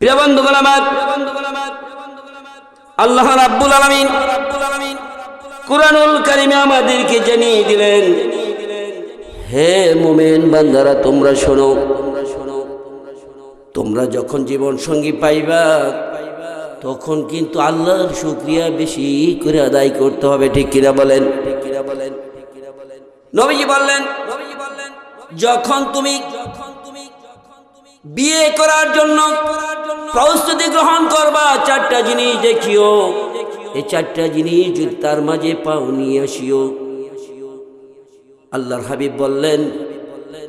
প্রিয় বন্ধুগণ আমার, আল্লাহ রাব্বুল আলামিন কুরআনুল কারিমে আমাদেরকে জানিয়ে দিলেন, হে মুমিন বান্দারা, তোমরা শোনো, তোমরা যখন জীবন সঙ্গী পাইবা, তখন কিন্তু আল্লাহর শুক্রিয়া বেশি করে আদায় করতে হবে, ঠিক কিনা বলেন? ঠিক কিনা বলেন ঠিক নবীজি বললেন, যখন তুমি বিয়ে করার জন্য প্রস্তুতি গ্রহণ করবা, চারটা জিনিস দেখিও। এই চারটা জিনিস যদি তার মাঝে পাও, নিয়ে আসিও। আল্লাহর হাবিব বললেন,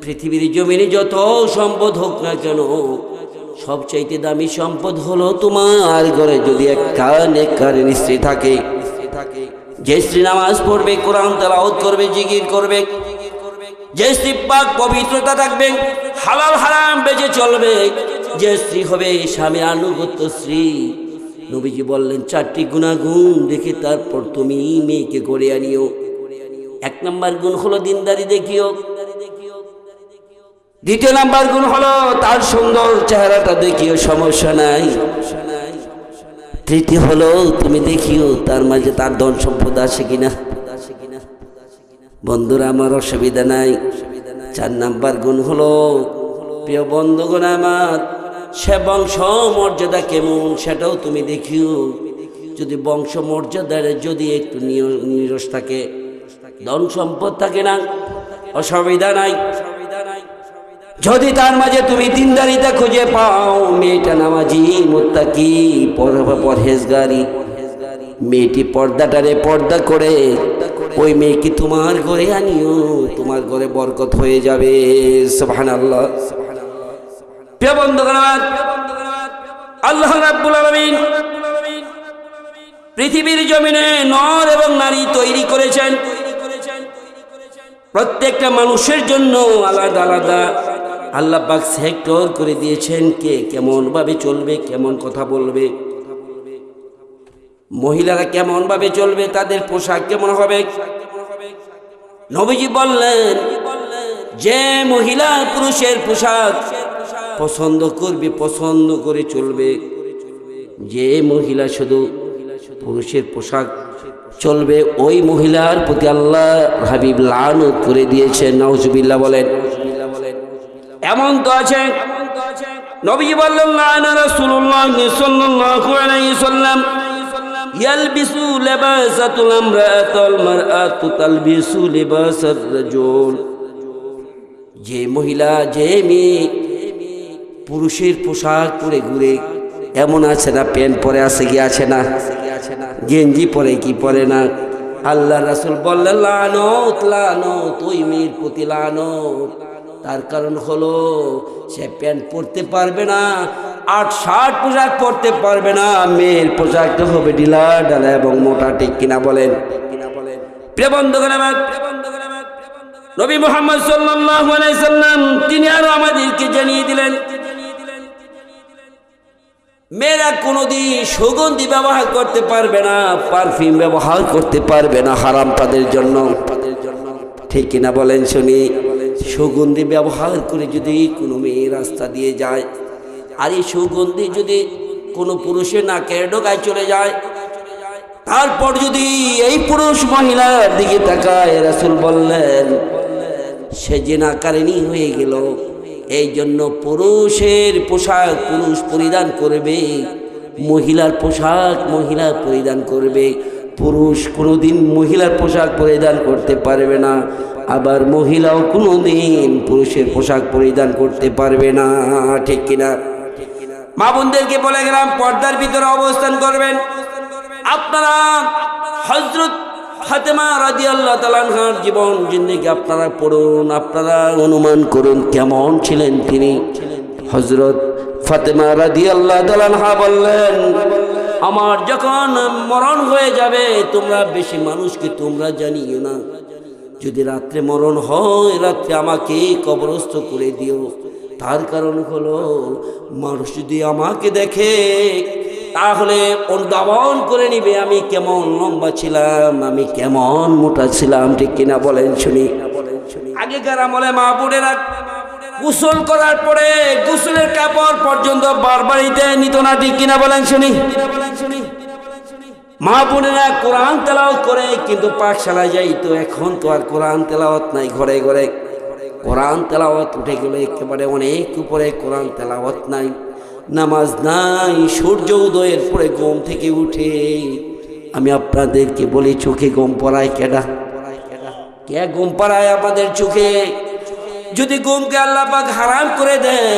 পৃথিবীর জমিনে যত সম্পদ হোক না কেন, সবচাইতে দামি সম্পদ হলো তোমার ঘরে যদি একটা নেককারের স্ত্রী থাকে। যে স্ত্রী নামাজ পড়বে, কোরআন তেলাওয়াত করবে জিগির করবে যে স্ত্রী পাক পবিত্রতা থাকবে, হালাল হারাম বেঁচে চলবে। যে স্ত্রী হবে স্বামী আনুগত্য স্ত্রী। নবীজি বললেন, চারটি গুণাগুণ দেখে তারপর তুমি মেয়েকে করে আনিও। এক নম্বর গুণ হলো দিনদারি দেখিও। দ্বিতীয় নাম্বার গুণ হলো তার সুন্দর চেহারাটা দেখিও, সমস্যা নাই। তৃতীয় হলো তুমি দেখিও তার মাঝে তার ধন সম্পদ আছে কিনা। বন্ধুরা, আমার অসুবিধা নাই। চার নাম্বার গুণ হলো, প্রিয় বন্ধুগণ আমার, সে বংশ মর্যাদা কেমন সেটাও তুমি দেখিও। যদি বংশ মর্যাদার যদি একটু নিরস থাকে, ধন সম্পদ থাকে না, অসুবিধা নাই। যদি তার মাঝে তুমি দিনদারিতা খুঁজে পাও, মেয়েটা নামাজি, মোত্তাকি পরহেজগারি, মেয়েটি পর্দাটারে পর্দা করে ওই মেয়েকে তোমার ঘরে আনিও, তোমার ঘরে বরকত হয়ে যাবে। সুবহান আল্লাহ আল্লাহ পৃথিবীর জমিনে নর এবং নারী তৈরি করেছেন। প্রত্যেকটা মানুষের জন্য আলাদা আলাদা। আল্লাহ সেক্টর করে দিয়েছেন কে কেমন ভাবে চলবে, কেমন কথা বলবে। মহিলারা কেমন ভাবে চলবে, তাদের পোশাক কেমন হবে? নবীজি বললেন, যে মহিলা পুরুষের পোশাক পছন্দ করবে, পছন্দ করে চলবে। যে মহিলা শুধু পুরুষের পোশাক চলবে, ওই মহিলার প্রতি আল্লাহ হাবিব লানত করে দিয়েছেন। নওজুবিল্লাহ বলেন, এমন তো আছে? নবী বললেন, লানা রাসূলুল্লাহ সাল্লাল্লাহু আলাইহি সাল্লাম যে মহিলা, যে মেয়ে পুরুষের পোশাক পরে ঘুরে, এমন আছে না, প্যান্ট পরে আছে কি আছে না? গেঞ্জি পরে কি পরে না? আল্লাহ রাসুল বললেন ওই মেয়ের প্রতি লানত। তার কারণ হলো, সে প্যান্ট পরতে পারবে না আট ষাট পোশাক পরতে পারবে না। মেয়ের পোশাক তো হবে ঢিলা ডালা এবং মোটা, ঠিক কিনা বলেন? প্রিয় বন্ধুগণ আমার, নবী মোহাম্মদ সাল্লাল্লাহু আলাইহি সাল্লাম, তিনি আরও আমাদেরকে জানিয়ে দিলেন, মেয়েরা কোনোদিন সুগন্ধি ব্যবহার করতে পারবে না, পারফিউম ব্যবহার করতে পারবে না হারাম তাদের জন্য। ঠিক কিনা বলেন শুনি? সুগন্ধি ব্যবহার করে যদি কোনো মেয়ে রাস্তা দিয়ে যায় আর এই সুগন্ধি যদি কোনো পুরুষের নাকের ডোকায় চলে যায়, তারপর যদি এই পুরুষ মহিলার দিকে তাকায়, রাসুল বললেন, সে যে নাকারিনী হয়ে গেল। এই জন্য পুরুষের পোশাক পুরুষ পরিধান করবে, মহিলার পোশাক মহিলা পরিধান করবে। পুরুষ কোনোদিন মহিলার পোশাক পরিধান করতে পারবে না, আবার মহিলাও কোনোদিন পুরুষের পোশাক পরিধান করতে পারবে না, ঠিক কিনা? মা বোনদেরকে বলে গেলাম, পর্দার ভিতরে অবস্থান করবেন। আপনারা হজরত ফাতেমা রাজি আল্লাহ তালানহার জীবন জিন্দিগি আপনারা পড়ুন, আপনারা অনুমান করুন কেমন ছিলেন তিনি। হজরত ফাতেমা রাজি আল্লাহ তালানহা বললেন, আমার যখন মরণ হয়ে যাবে, তোমরা বেশি মানুষকে তোমরা জানিও না। যদি রাত্রে মরণ হয়, রাত্রে আমাকে কবরস্থ করে দিও। তার কারণ হলো, মানুষ যদি আমাকে দেখে, তাহলে অনুধাবন করে নিবে, আমি কেমন লম্বা ছিলাম, আমি কেমন মোটা ছিলাম, ঠিক কিনা বলেন শুনি। আগেকার আমলে মা বোনেরা গোসল করার পরে গোসলের কাপড় পর্যন্ত বারবারিতে নিত না, ঠিক কিনা বলেন শুনি। মা বোনেরা কোরআন তেলাওয়াত করে, কিন্তু পাঠশালায় যাই তো এখন তো আর কোরআন তেলাওয়াত নাই ঘরে ঘরে। কোরআন তেলাওয়াত উঠে গেলে, একেবারে অনেক উপরে কোরআন তেলাওয়াত নাই, নামাজ নাই, সূর্য উদয়ের পরে ঘুম থেকে উঠে। আমি আপনাদেরকে বলি, চোখে গম পড়ায় কেডা? কে গম পড়ায় আমাদের চোখে? যদি ঘুমকে আল্লাহ পাক হারাম করে দেয়,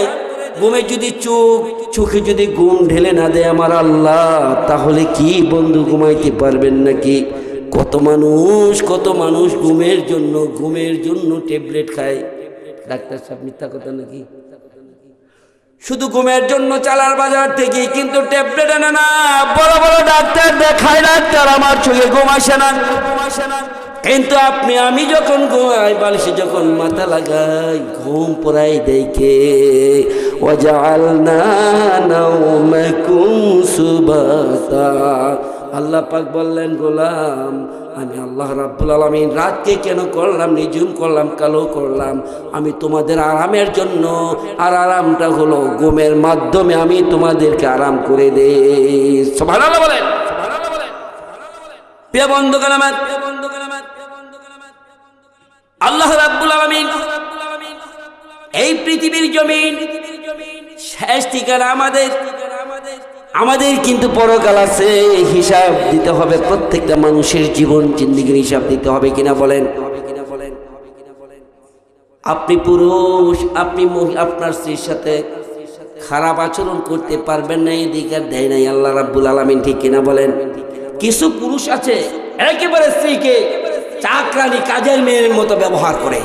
ঘুমে যদি চোখ, চোখে যদি ঘুম ঢেলে না দেয় আমার আল্লাহ, তাহলে কি বন্ধু ঘুমাইতে পারবেন নাকি? কত মানুষ কত মানুষ ঘুমের জন্য ঘুমের জন্য ট্যাবলেট খায়। ডাক্তার সাহেব মিথ্যা কথা নাকি? শুধু ঘুমের জন্য চালার বাজার থেকে কিন্তু ট্যাবলেট আনে না। বড় বড় ডাক্তার দেখায় ডাক্তার, আমার চোখে ঘুম আসে না। কিন্তু আপনি, আমি যখন ঘুমাই, বালিশে যখন মাথা লাগাই, ঘুম পড়াই দেখে আল্লাহ পাক বললেন, গোলাম আমি আল্লাহ রাব্বুল আলামিন রাতকে কেন করলাম নিজুম করলাম, কালো করলাম? আমি তোমাদের আরামের জন্য, আর আরামটা হলো ঘুমের মাধ্যমে আমি তোমাদেরকে আরাম করে দেই। বলেন। আল্লাহ রাব্বুল আলামিন এই পৃথিবীর জমিন, শেষ ঠিকানা আমাদের। আমাদের কিন্তু পরকাল আছে, হিসাব দিতে হবে প্রত্যেকটা মানুষের জীবন, জিন্দিগির হিসাব দিতে হবে কিনা বলেন? আপনি পুরুষ, আপনি আপনার স্ত্রীর সাথে খারাপ আচরণ করতে পারবেন না, এই দিকার দেয় নাই, আল্লাহ রাব্বুল আলামিন, ঠিক কিনা বলেন? কিছু পুরুষ আছে, একেবারে স্ত্রীকে চাকরানি কাজের মেয়ের মতো ব্যবহার করে।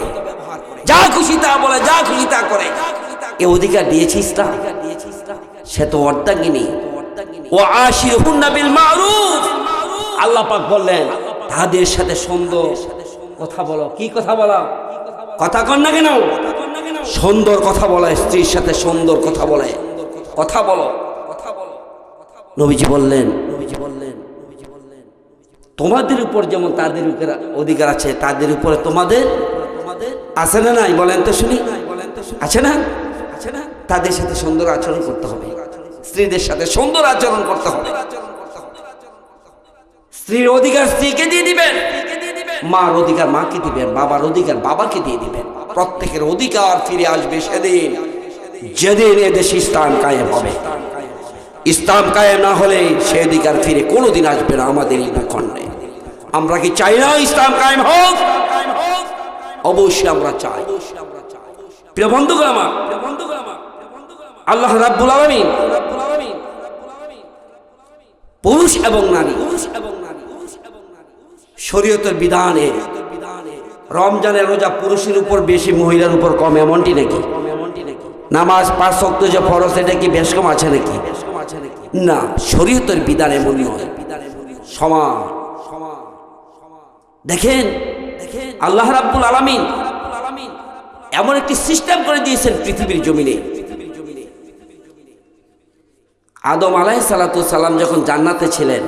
যা খুশি তা বলে, যা খুশি তা করে। এ অধিকার দিয়েছিস না সে তো অর্ধাঙ্গিনী। ও বিল আল্লাহ পাক বললেন, তাদের সাথে সুন্দর কথা বলো। কি কথা বলো? কথা কন না কেন? সুন্দর কথা বলে, স্ত্রীর সাথে সুন্দর কথা বলে। কথা বলো। নবীজি বললেন নবীজি বললেন তোমাদের উপর যেমন তাদের উপর অধিকার আছে, তাদের উপরে তোমাদের আছে না নাই? বলেন তো শুনি। আছে না আছে না? তাদের সাথে সুন্দর আচরণ করতে হবে। স্ত্রীদের সাথে সুন্দর আচরণ করতে হবে। স্ত্রীর অধিকার স্ত্রীকে দিয়ে দিবেন, মার অধিকার মাকে দিবেন, বাবার অধিকার বাবাকে দিয়ে দিবেন। প্রত্যেকের অধিকার ফিরে আসবে সেদিন। যেদিন এদেশে ইসলাম কায়েম হবে। ইসলাম কায়েম না হলে সে অধিকার ফিরে কোনোদিন আসবে না আমাদের এই ভূখণ্ডে। আমরা কি চাই না ইসলাম কায়েম হোক? অবশ্যই আমরা চাই। প্রিয় বন্ধুগণ আমার, আল্লাহ রাব্বুল আলামিন পুরুষ এবং নারী। শরীয়তের বিধানে রমজানের রোজা পুরুষের উপর বেশি, মহিলার উপর কম, এমনটি নাকি? নামাজ পাঁচ শক্ত যে ফরজ, এটা কি বেশ কম আছে নাকি? না, শরীয়তের বিধান এমন নয় সমান দেখেন দেখেন, আল্লাহ রাব্বুল আলামিন এমন একটি সিস্টেম করে দিয়েছেন পৃথিবীর জমিনে। আদম আলাহ সালাম যখন জান্নাতে ছিলেন,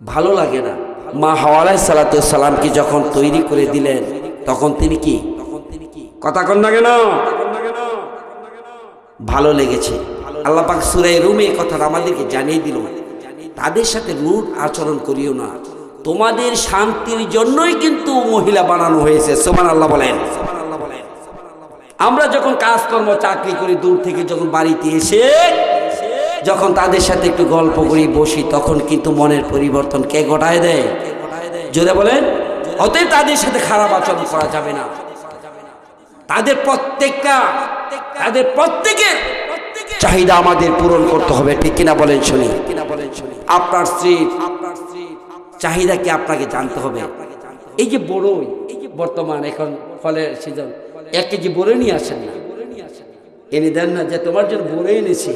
ভালো লাগে না। মা হাওয়ালাই সালাতামকে যখন তৈরি করে দিলেন, তখন তিনি কি? কথা কন না কেন? ভালো লেগেছে। আল্লাহ পাক সুরাই রুমে কথাটা আমাদেরকে জানিয়ে দিল। তাদের সাথে রুট আচরণ করিও না। তোমাদের শান্তির জন্যই কিন্তু মহিলা বানানো হয়েছে। সোমান আল্লাহ বলেন। আমরা যখন কাজকর্ম, চাকরি করি, দূর থেকে যখন বাড়িতে এসে, যখন তাদের সাথে একটু গল্প করি, বসি, তখন কিন্তু মনের পরিবর্তন কে ঘটায় দেয়? জোরে বলেন। অতএব তাদের সাথে খারাপ আচরণ করা যাবে না। তাদের প্রত্যেকটা, তাদের প্রত্যেকের চাহিদা আমাদের পূরণ করতে হবে, ঠিক কিনা বলেন শুনি। আপনার স্ত্রী আপনার স্ত্রী চাহিদা কি আপনাকে জানতে হবে? এই যে বড়ই এই যে বর্তমান এখন ফলের সিজন এক কেজি বড়ই নিয়ে আসেন না। এনে দেন না যে তোমার জন্য বড়ই এনেছি।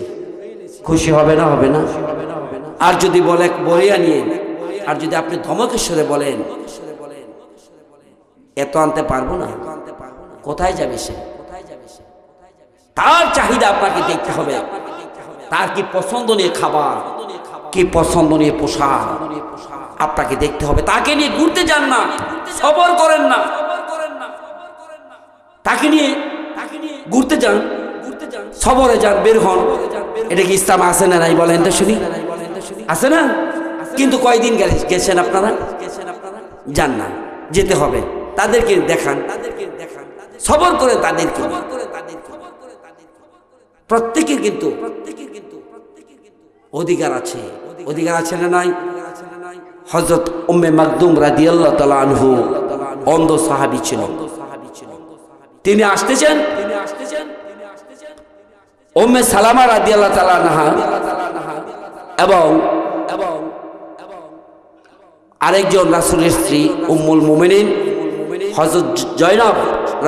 খুশি হবে না হবে না। আর যদি বলে বড়ই আনিয়ে, আর যদি আপনি ধমকেশ্বরে বলেন, এত আনতে পারব না। কোথায় যাবে সে? তার চাহিদা আপনাকে দেখতে হবে। তার কি পছন্দ নিয়ে খাবার, কি পছন্দ নিয়ে পোশাক আপনাকে দেখতে হবে। তাকে নিয়ে ঘুরতে যান না, সবর করেন না। তাকে নিয়ে তাকে নিয়ে ঘুরতে যান, সবরে যান, বের হন। এটা কি ইসলাম আছে না নাই বলেন তো শুনি। আছে না? কিন্তু কয়দিন গেলে গেছেন আপনারা? আপনারা যান না, যেতে হবে। তাদেরকে দেখান। তাদেরকে দেখান সবর করে তাদেরকে করে তাদেরকে প্রত্যেকের কিন্তু প্রত্যেকের কিন্তু অধিকার আছে। অধিকার আছে না নাই? হজরত উম্মে মাকদুম রাদিয়াল্লাহ তাআলা আনহু অন্ধ সাহাবী ছিল। তিনি আসতেছেন উম্মে সালামা রাদিয়াল্লাহ তাআলা আনহা এবং এবং আরেকজন রাসুলের স্ত্রী উম্মুল মুমিনিন, হযরত জয়নব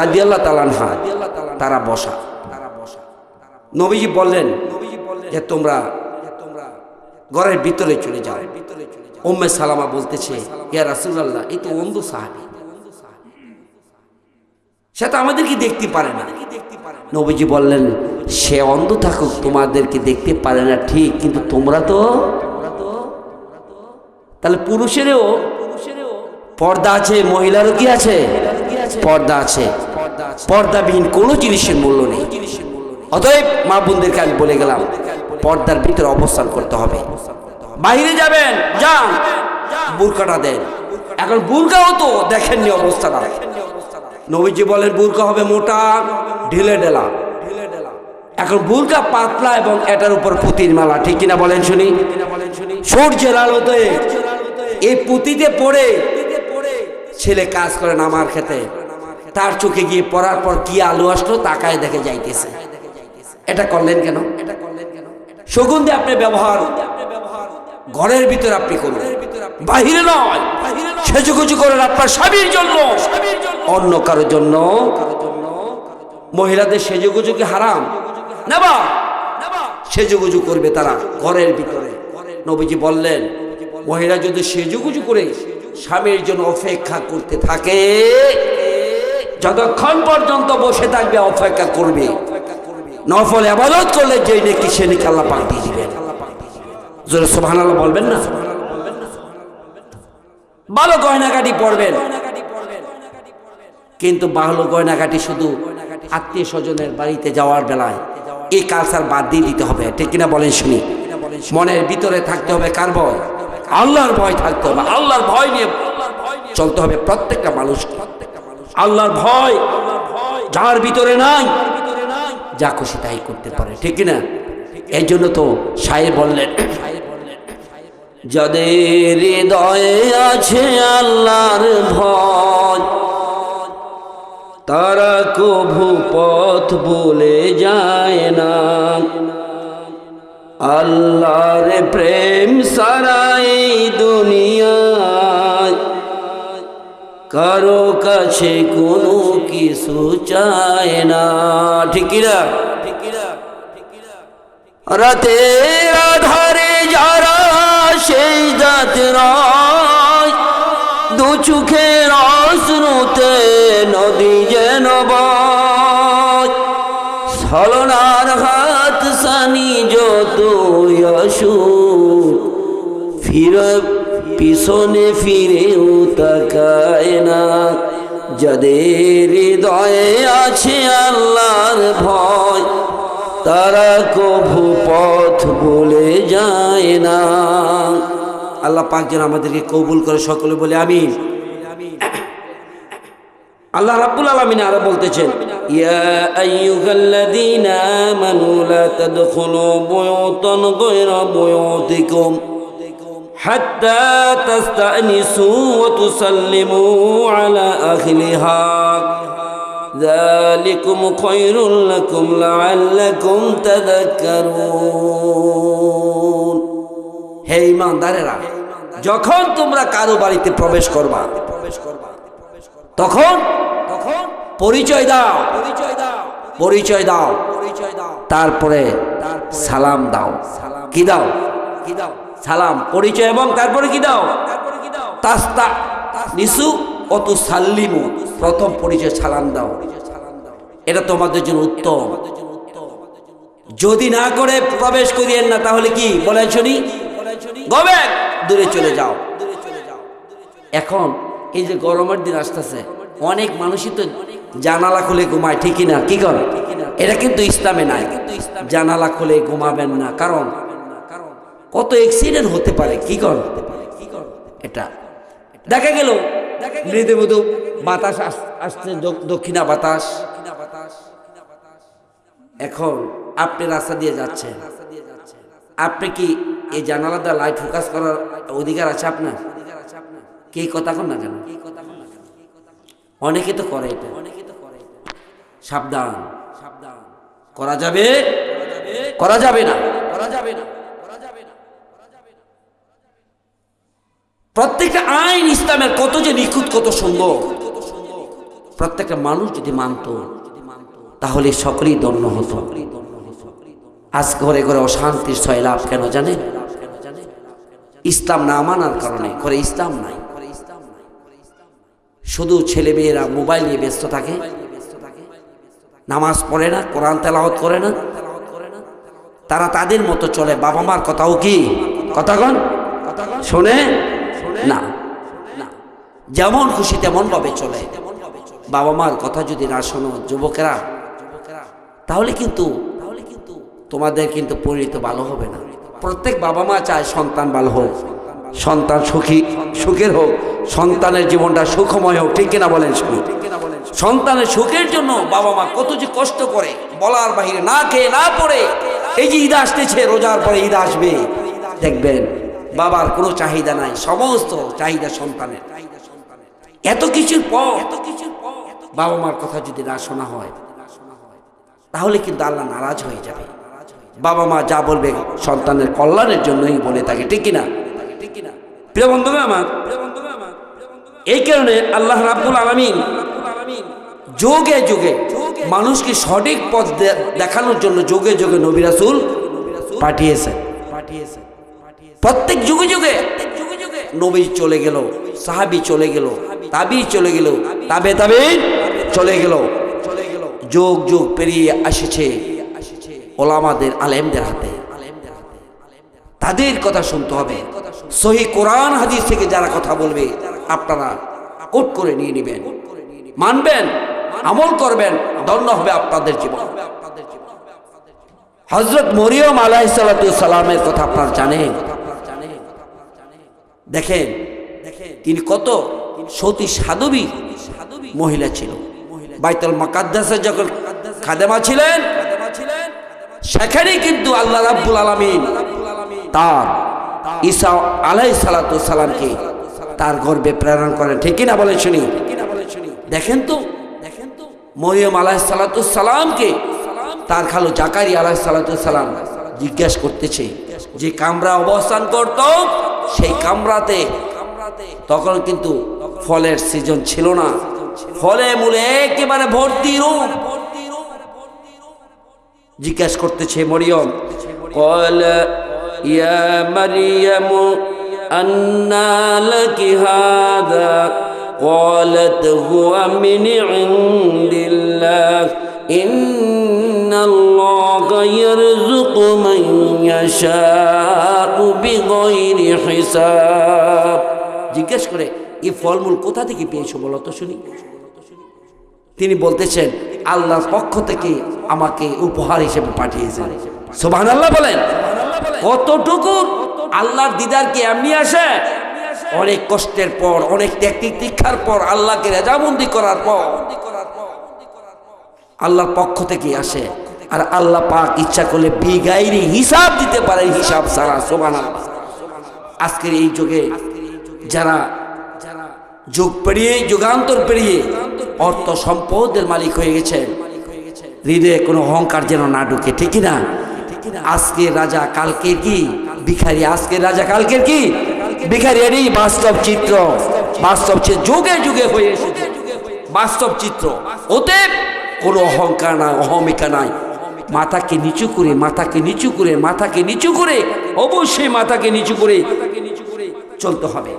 রাদিয়াল্লাহ আল্লাহ আনহা, তারা বসা। নবীজি বললেন যে, তোমরা ঘরের ভিতরে চলে যাও। উম্মে সালামা বলতেছে, ইয়া রাসূলুল্লাহ, এই তো অন্ধ সাহাবী। সে তো আমাদেরকে দেখতে পারে না। নবীজি বললেন, সে অন্ধ থাকুক, তোমাদেরকে দেখতে পারে না, ঠিক, কিন্তু তোমরা তো তাহলে পুরুষেরও পর্দা আছে, মহিলারও কি আছে? পর্দা আছে। পর্দাবিহীন কোনো জিনিসের মূল্য নেই। অতএব মা বোনদেরকে আমি বলে গেলাম, পর্দার ভিতরে অবস্থান করতে হবে। বাইরে যাবেন, যান, বুরকাটা দেন। এখন বুরকাও তো দেখেননি অবস্থাটা নবীজি বলেন, বুরকা হবে মোটা, ঢিলে ঢেলা। এখন বুরকা পাতলা এবং এটার উপর পুতির মালা, ঠিক কিনা বলেন শুনি? সূর্যের আলোতে এই পুঁতিতে পড়ে ছেলে কাজ করে নামার খেতে। তার চোখে গিয়ে পড়ার পর কি আলু আসলো তাকায় দেখে যাইতেছে। এটা করলেন কেন? এটা করলেন কেন সুগন্ধি আপনি ব্যবহার ঘরের ভিতরে আপনি করুন। বাহিরে নয়, সেজুগুজু করেন আপনার স্বামীর জন্য। অন্য কারোর জন্য। মহিলাদের সেজুগুজু কি হারাম। নেবা। সেজুগুজু করবে তারা ঘরের ভিতরে। নবীজি বললেন, মহিলা যদি সেজুগুজু করে স্বামীর জন্য অপেক্ষা করতে থাকে, যতক্ষণ পর্যন্ত বসে থাকবে অপেক্ষা করবে। নফল আবাদত করলে যেই নাকি সে নাকি আল্লাহ পাক দিয়ে দিবেন। জোরে সোভান আল্লাহ বলবেন না? ভালো গয়নাকাটি পড়বেন কিন্তু ভালো গয়নাকাটি শুধু আত্মীয় স্বজনের বাড়িতে যাওয়ার বেলায় এই কালচার বাদ দিয়ে দিতে হবে। ঠিক কিনা বলেন শুনি? মনের ভিতরে থাকতে হবে কার ভয়? আল্লাহর ভয় থাকতে হবে। আল্লাহর ভয় নিয়ে চলতে হবে প্রত্যেকটা মানুষ আল্লাহর ভয় যার ভিতরে নাই, যা খুশি তাই করতে পারে। ঠিক না এই জন্য তো সাহেব বললেন, যাদের হৃদয়ে আছে আল্লাহর ভয়, তারা কভু পথ বলে যায় না। আল্লাহর প্রেম সারাই দুনিয়ায়, কারও কাছে কোনো কিছু চায় না। ঠিকিরা রাতে আধারে যারা সেই জাতের দু চোখের অশ্রুতে নদী যেন ছলনার হাত সানি যত আসু ফিরে পিছনে ফিরেও তাকায় না। যাদের হৃদয়ে আছে আল্লাহর ভয় তারা কভু পথ বলে যায় না। আল্লাহ পাক যেন আমাদেরকে কবুল করে সকলে বলে আমি আল্লাহ রাব্বুল আলামিন আরও বলতেছেন, ইয়া আইয়ুহাল্লাযীনা আমানু লা তাদখুলু বুয়ুতান গায়রা বুয়ুতিকুম হাত্তা তাস্তানিসু ওয়া তুসাল্লিমু আলা আহলিহা ذلكم خير لكم لعلكم تذكرون হে ইমানদারেরা যখন তোমরা কারো বাড়িতে প্রবেশ করবা তখন তখন পরিচয় দাও পরিচয় দাও পরিচয় দাও পরিচয় দাও তারপরে সালাম দাও কি দাও কি দাও সালাম পরিচয় এবং তারপরে কি দাও তারপরে কি দাও তাস্তা নিসু অত সাল্লিমু প্রথম পরিচয় সালাম দাও। এটা তোমাদের জন্য উত্তম। যদি না করে প্রবেশ করিয়েন না, তাহলে কি? বলেন শুনি। গবে দূরে চলে যাও। এখন এই যে গরমের দিন আসতেছে, অনেক মানুষই তো জানালা খুলে ঘুমায়, ঠিকই না? কি কর? এটা কিন্তু ইসলামে নাই। জানালা খুলে ঘুমাবেন না। কারণ কত অ্যাক্সিডেন্ট হতে পারে, কি কর? এটা দেখা গেল মৃদু মৃদু বাতাস আসছে দক্ষিণা বাতাস। এখন আপনি রাস্তা দিয়ে যাচ্ছেন। আপনি কি এই জানালা দিয়ে লাইট ফোকাস করার অধিকার আছে আপনার? কে কথা কন না কেন? অনেকে তো করে এটা। সাবধান সাবধান। করা যাবে? করা যাবে না করা যাবে না প্রত্যেকটা আইন ইসলামের কত যে নিখুঁত, কত সুন্দর। প্রত্যেকটা মানুষ যদি মানত, তাহলে সকলেই দন্য হতো। আজ ঘরে ঘরে অশান্তির লাভ কেন জানে? ইসলাম না মানার কারণে ঘরে ইসলাম নাই। শুধু ছেলে মেয়েরা মোবাইল নিয়ে ব্যস্ত থাকে, নামাজ পড়ে না, কোরআন তেলাওয়াত করে না। তারা তাদের মতো চলে। বাবা মার কথাও কি? কথা কন শোনে? না যেমন খুশি তেমন ভাবে চলে। বাবা মার কথা যদি না শোনো, যুবকেরা তাহলে কিন্তু তাহলে কিন্তু তোমাদের কিন্তু পরিণত ভালো হবে না। প্রত্যেক বাবা মা চায় সন্তান ভালো হোক, সন্তান সুখী, সুখের হোক, সন্তানের জীবনটা সুখময় হোক, ঠিক কিনা বলেন শুনি। সন্তানের সুখের জন্য বাবা মা কত যে কষ্ট করে, বলার বাহিরে না খেয়ে না পড়ে, এই যে ঈদ আসতেছে, রোজার পরে ঈদ আসবে, দেখবেন বাবার কোনো চাহিদা নাই, সমস্ত চাহিদা সন্তানের। এত কিছুর পর এত বাবা মার কথা যদি না শোনা হয়, তাহলে কিন্তু আল্লাহ নারাজ হয়ে যাবে। বাবা মা যা বলবে সন্তানের কল্যাণের জন্যই বলে থাকে, ঠিক কিনা? প্রিয় বন্ধুরা আমার, এই কারণে আল্লাহ রাব্বুল আলামিন যোগে যোগে মানুষকে সঠিক পথ দেখানোর জন্য যোগে যোগে নবী রাসূল পাঠিয়েছেন পাঠিয়েছেন। প্রত্যেক যুগে যুগে নবী চলে গেল, সাহাবি চলে গেল, তাবি চলে গেল, তাবে তাবে চলে গেল। যোগ যোগ পেরিয়ে আসেছে ওলামাদের, আলেমদের হাতে। তাদের কথা শুনতে হবে। সহি কোরআন হাদিস থেকে যারা কথা বলবে, আপনারা কোট করে নিয়ে নেবেন। মানবেন, আমল করবেন, ধন্য হবে আপনাদের জীবন। হজরত মরিয়ম আলাহ সালামের কথা আপনার জানেন। দেখেন, তিনি কত? সতী সাধবী মহিলা ছিল। বাইতুল মাকাদ্দাসে যখন খাদেমা ছিলেন, সেখানে কিন্তু আল্লাহ রাব্বুল আলামিন তার ঈসা আলাই সালামকে তার গর্বে প্রেরণ করেন। ঠিক না বলে শুনি? দেখেন তো দেখেন তো মরিয়ম আলাহ সালামকে তার খালো জাকারি আলাহ সালাম জিজ্ঞেস করতেছে যে কামরা অবস্থান করত? সেই কামরাতে তখন কিন্তু ফলের সিজন ছিল না ফলে মূলে একেবারে ভর্তি রূপ জিজ্ঞেস করতেছে মরিয়ম قال يا مريم أنى لك هذا قالت هو من عند الله إن الله يرزق من يشاء بغير حساب জিজ্ঞেস করে এই ফলমূল কোথা থেকে পেয়েছো বলো তো শুনি তিনি বলতেছেন আল্লাহর পক্ষ থেকে আমাকে উপহার হিসেবে পাঠিয়েছেন সোভান আল্লাহ বলেন কতটুকু আল্লাহর দিদার কি এমনি আসে অনেক কষ্টের পর অনেক ত্যাগ দীক্ষার পর আল্লাহকে রেজামন্দি করার পর আল্লাহর পক্ষ থেকে আসে আর আল্লাহ পাক ইচ্ছা করলে বিগাইরি হিসাব দিতে পারে হিসাব সারা আল্লাহ আজকের এই যুগে যারা যুগ পেরিয়ে, যুগান্তর পেরিয়ে অর্থ সম্পদের মালিক হয়ে গেছে, হৃদয়ে কোনো অহংকার যেন না ঢুকে, ঠিক না আজকে রাজা কালকের কি? ভিখারি, আজকের রাজা কালকের কি? ভিখারি এরই বাস্তব চিত্র। বাস্তব যুগে যুগে হয়ে এসেছে। বাস্তব চিত্র। ওতে কোনো অহংকার নাই, অহমিকা নাই। মাথাকে নিচু করে, মাথাকে নিচু করে, মাথাকে নিচু করে, অবশ্যই মাথাকে নিচু করে চলতে হবে।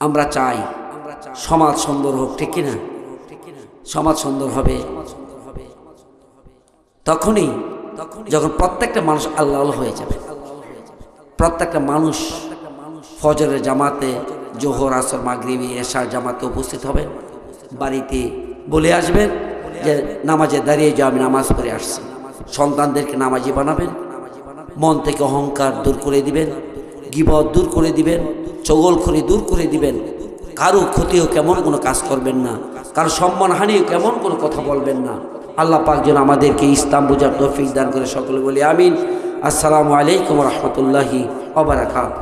আমরা চাই সমাজ সুন্দর হোক, ঠিক কিনা? সমাজ সুন্দর হবে। তখনই যখন প্রত্যেকটা মানুষ আল্লাহ হয়ে যাবে। প্রত্যেকটা মানুষ ফজরের জামাতে, জোহর, আসর, মাগরিবি, এশার জামাতে উপস্থিত হবেন বাড়িতে বলে আসবেন যে নামাজে দাঁড়িয়ে যাও, আমি নামাজ পড়ে আসছি। সন্তানদেরকে নামাজি বানাবেন, মন থেকে অহংকার দূর করে দিবেন, গিবত দূর করে দিবেন, চগলখড়ি দূর করে দিবেন। কারও ক্ষতিও কেমন কোনো কাজ করবেন না, কারও সম্মান সম্মানহানিও কেমন কোনো কথা বলবেন না। আল্লাহ পাক যেন আমাদেরকে ইসলাম বোঝার তৌফিক দান করে সকলে বলি আমিন। আসসালামু আলাইকুম রহমতুল্লাহি অবরাকাত